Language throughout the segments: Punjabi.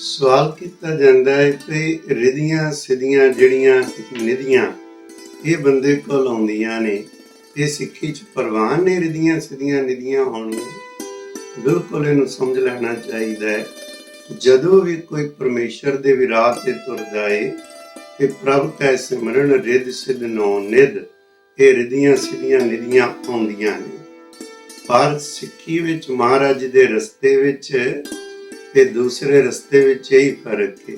ਸਵਾਲ ਕੀਤਾ ਜਾਂਦਾ ਹੈ ਕਿ ਰਿਧੀਆਂ ਸਿਧੀਆਂ ਜਿਹੜੀਆਂ ਨਿਧੀਆਂ, ਇਹ ਬੰਦੇ ਕੋਲ ਆਉਂਦੀਆਂ ਨੇ, ਇਹ ਸਿੱਖੀ ਚ ਪ੍ਰਵਾਨ ਨੇ ਰਿਧੀਆਂ ਸਿਧੀਆਂ ਨਿਧੀਆਂ ਹੋਣੀਆਂ ਬਿਲਕੁਲ ਇਹਨੂੰ ਸਮਝ ਲੈਣਾ ਚਾਹੀਦਾ ਹੈ। ਜਦੋਂ ਵੀ ਕੋਈ ਪਰਮੇਸ਼ਰ ਦੇ ਵਿਰਾਹ ਤੇ ਤੁਰਦਾ ਏ, ਤੇ ਪ੍ਰਭ ਕੈ ਸਿਮਰਨ ਰਿਧ ਸਿਧ ਨੋ ਨਿਧ, ਇਹ ਰਿਧੀਆਂ ਸਿਧੀਆਂ ਨਿਧੀਆਂ ਆਉਂਦੀਆਂ ਨੇ। ਪਰ ਸਿੱਖੀ ਵਿੱਚ ਮਹਾਰਾਜ ਦੇ ਰਸਤੇ ਵਿੱਚ ਤੇ ਦੂਸਰੇ ਰਸਤੇ ਵਿੱਚ ਇਹੀ ਫ਼ਰਕ ਹੈ।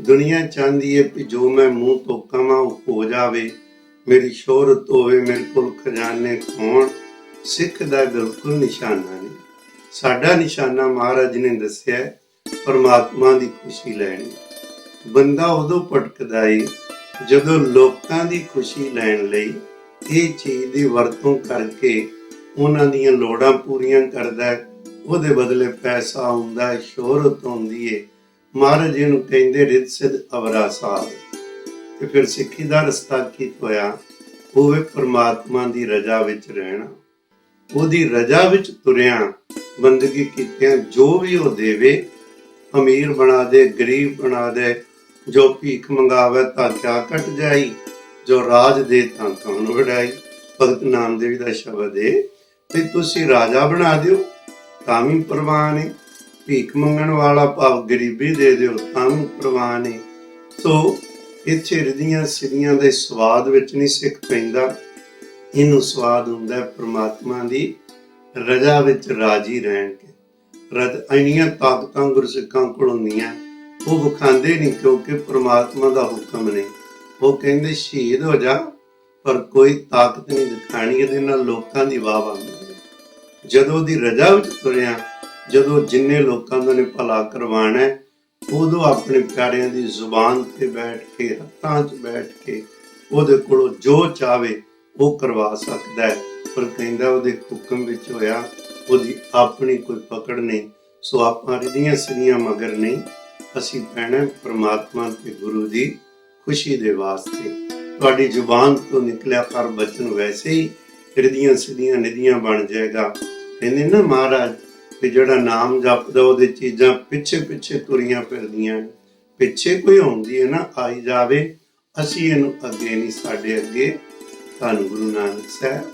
ਦੁਨੀਆ ਚਾਹੁੰਦੀ ਹੈ ਕਿ ਜੋ ਮੈਂ ਮੂੰਹ ਤੋਂ ਕਮਾਂ ਉਹ ਹੋ ਜਾਵੇ, ਮੇਰੀ ਸ਼ੋਹਰਤ ਹੋਵੇ, ਮੇਰੇ ਕੋਲ ਖਜ਼ਾਨੇ ਹੋਣ, ਸਿੱਖ ਦਾ ਬਿਲਕੁਲ ਨਿਸ਼ਾਨਾ ਨਹੀਂ। ਸਾਡਾ ਨਿਸ਼ਾਨਾ ਮਹਾਰਾਜ ਨੇ ਦੱਸਿਆ ਪਰਮਾਤਮਾ ਦੀ ਖੁਸ਼ੀ ਲੈਣੀ। ਬੰਦਾ ਉਦੋਂ ਭਟਕਦਾ ਏ ਜਦੋਂ ਲੋਕਾਂ ਦੀ ਖੁਸ਼ੀ ਲੈਣ ਲਈ ਇਹ ਚੀਜ਼ ਦੀ ਵਰਤੋਂ ਕਰਕੇ ਉਹਨਾਂ ਦੀਆਂ ਲੋੜਾਂ ਪੂਰੀਆਂ ਕਰਦਾ ਹੈ। ਉਹਦੇ ਬਦਲੇ ਪੈਸਾ ਹੁੰਦਾ ਹੈ ਸ਼ੋਹਰਤ ਹੁੰਦੀ ਹੈ ਮਹਾਰਾਜ ਜੀ ਨੂੰ ਕਹਿੰਦੇ ਰਿਤ ਸਿਧ ਅਵਰਾ ਸਾਹਿਬ। ਤੇ ਫਿਰ ਸਿੱਖੀ ਦਾ ਰਸਤਾ ਕੀ ਹੋਇਆ? ਹੋਵੇ ਪ੍ਰਮਾਤਮਾ ਦੀ ਰਜ਼ਾ ਵਿੱਚ ਰਹਿਣਾ। ਉਹਦੀ ਰਜ਼ਾ ਵਿੱਚ ਤੁਰਿਆ, ਬੰਦਗੀ ਕੀਤਿਆਂ, ਜੋ ਵੀ ਉਹ ਦੇਵੇ, ਅਮੀਰ ਬਣਾ ਦੇ, ਗਰੀਬ ਬਣਾ ਦੇ, ਜੋ ਭੀਖ ਮੰਗਾਵੇ ਤਾਂ ਕਿਆ ਕਟ ਜਾਈ, ਜੋ ਰਾਜ ਦੇ ਤਾਂ ਤੁਹਾਨੂੰ ਵਡਾਈ ਭਗਤ ਨਾਮਦੇਵ ਦਾ ਸ਼ਬਦ ਹੈ ਤੇ ਤੁਸੀਂ ਰਾਜਾ ਬਣਾ ਦਿਓ ਤਾਂ ਵੀ ਪ੍ਰਵਾਨ ਹੈ ਭੀਖ ਮੰਗਣ ਵਾਲਾ ਭਾਵ ਗਰੀਬੀ ਦੇ ਦਿਓ, ਤਾਂ ਵੀ ਪ੍ਰਵਾਨ ਹੈ ਸੋ ਇੱਥੇ ਰਿਧੀਆਂ ਸਿਧੀਆਂ ਦੇ ਸਵਾਦ ਵਿੱਚ ਨਹੀਂ ਸਿੱਖ ਪੈਂਦਾ। ਇਹਨੂੰ ਸਵਾਦ ਹੁੰਦਾ ਹੈ ਪ੍ਰਮਾਤਮਾ ਦੀ ਰਜ਼ਾ ਵਿੱਚ ਰਾਜੀ ਰਹਿਣ ਕੇ। ਰਜ ਇੰਨੀਆਂ ਤਾਕਤਾਂ ਗੁਰਸਿੱਖਾਂ ਕੋਲ ਹੁੰਦੀਆਂ, ਉਹ ਵਿਖਾਉਂਦੇ ਨਹੀਂ ਕਿਉਂਕਿ ਪ੍ਰਮਾਤਮਾ ਦਾ ਹੁਕਮ ਨੇ। ਉਹ ਕਹਿੰਦੇ, ਸ਼ਹੀਦ ਹੋ ਜਾ, ਪਰ ਕੋਈ ਤਾਕਤ ਨਹੀਂ ਦਿਖਾਣੀ, ਇਹਦੇ ਨਾਲ ਲੋਕਾਂ ਦੀ ਵਾਹ ਆਉਂਦੀ ਜਦੋਂ ਉਹਦੀ ਰਜ਼ਾ ਵਿੱਚ ਤੁਰਿਆ ਜਦੋਂ ਜਿੰਨੇ ਲੋਕਾਂ ਦਾ ਨੇ ਭਲਾ ਕਰਵਾਣਾ ਹੈ, ਉਦੋਂ ਆਪਣੇ ਪਿਆਰਿਆਂ ਦੀ ਜ਼ੁਬਾਨ ਤੇ ਬੈਠ ਕੇ ਹੱਥਾਂ 'ਚ ਬੈਠ ਕੇ ਉਹਦੇ ਕੋਲੋਂ ਜੋ ਚਾਵੇ ਉਹ ਕਰਵਾ ਸਕਦਾ ਹੈ। ਪਰ ਕਹਿੰਦਾ ਉਹਦੇ ਹੁਕਮ ਵਿੱਚ ਹੋਇਆ ਉਹਦੀ ਆਪਣੀ ਕੋਈ ਪਕੜ ਨਹੀਂ। ਸੋ ਆਪਾਂ ਰਿਧੀਆਂ ਸਿਧੀਆਂ ਮਗਰ ਨਹੀਂ ਅਸੀਂ ਪੈਣਾ ਪ੍ਰਮਾਤਮਾ ਤੇ ਗੁਰੂ ਦੀ ਖੁਸ਼ੀ ਦੇ ਵਾਸਤੇ। ਤੁਹਾਡੀ ਜ਼ੁਬਾਨ ਤੋਂ ਨਿਕਲਿਆ ਕਰ ਬਚਨ ਵੈਸੇ ਹੀ ਰਿਧੀਆਂ ਸਿੱਧੀਆਂ ਨਿਧੀਆਂ ਬਣ ਜਾਏਗਾ। ਕਹਿੰਦੇ ਨਾ ਮਹਾਰਾਜ ਕਿ ਜਿਹੜਾ ਨਾਮ ਜਪਦਾ, ਉਹਦੇ ਚੀਜ਼ਾਂ ਪਿੱਛੇ ਪਿੱਛੇ ਤੁਰੀਆਂ ਫਿਰਦੀਆਂ ਪਿੱਛੇ ਕੋਈ ਆਉਂਦੀ ਹੈ ਨਾ, ਆਈ ਜਾਵੇ, ਅਸੀਂ ਇਹਨੂੰ ਅੱਗੇ ਨਹੀਂ, ਸਾਡੇ ਅੱਗੇ। ਧੰਨ ਗੁਰੂ ਨਾਨਕ ਸਾਹਿਬ,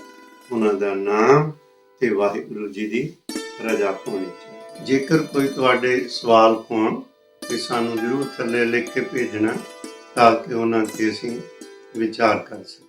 ਉਹਨਾਂ ਦਾ ਨਾਮ ਤੇ ਵਾਹਿਗੁਰੂ ਜੀ ਦੀ ਰਜ਼ਾ ਪਾਉਣੀ ਚਾਹੀਦੀ। ਜੇਕਰ ਕੋਈ ਤੁਹਾਡੇ ਸਵਾਲ ਹੋਣ, ਤੇ ਸਾਨੂੰ ਜਰੂਰ ਥੱਲੇ ਲਿਖ ਕੇ ਭੇਜਣਾ, ਤਾਂ ਕਿ ਉਹਨਾਂ ਤੇ ਅਸੀਂ ਵਿਚਾਰ ਕਰ ਸਕੀਏ।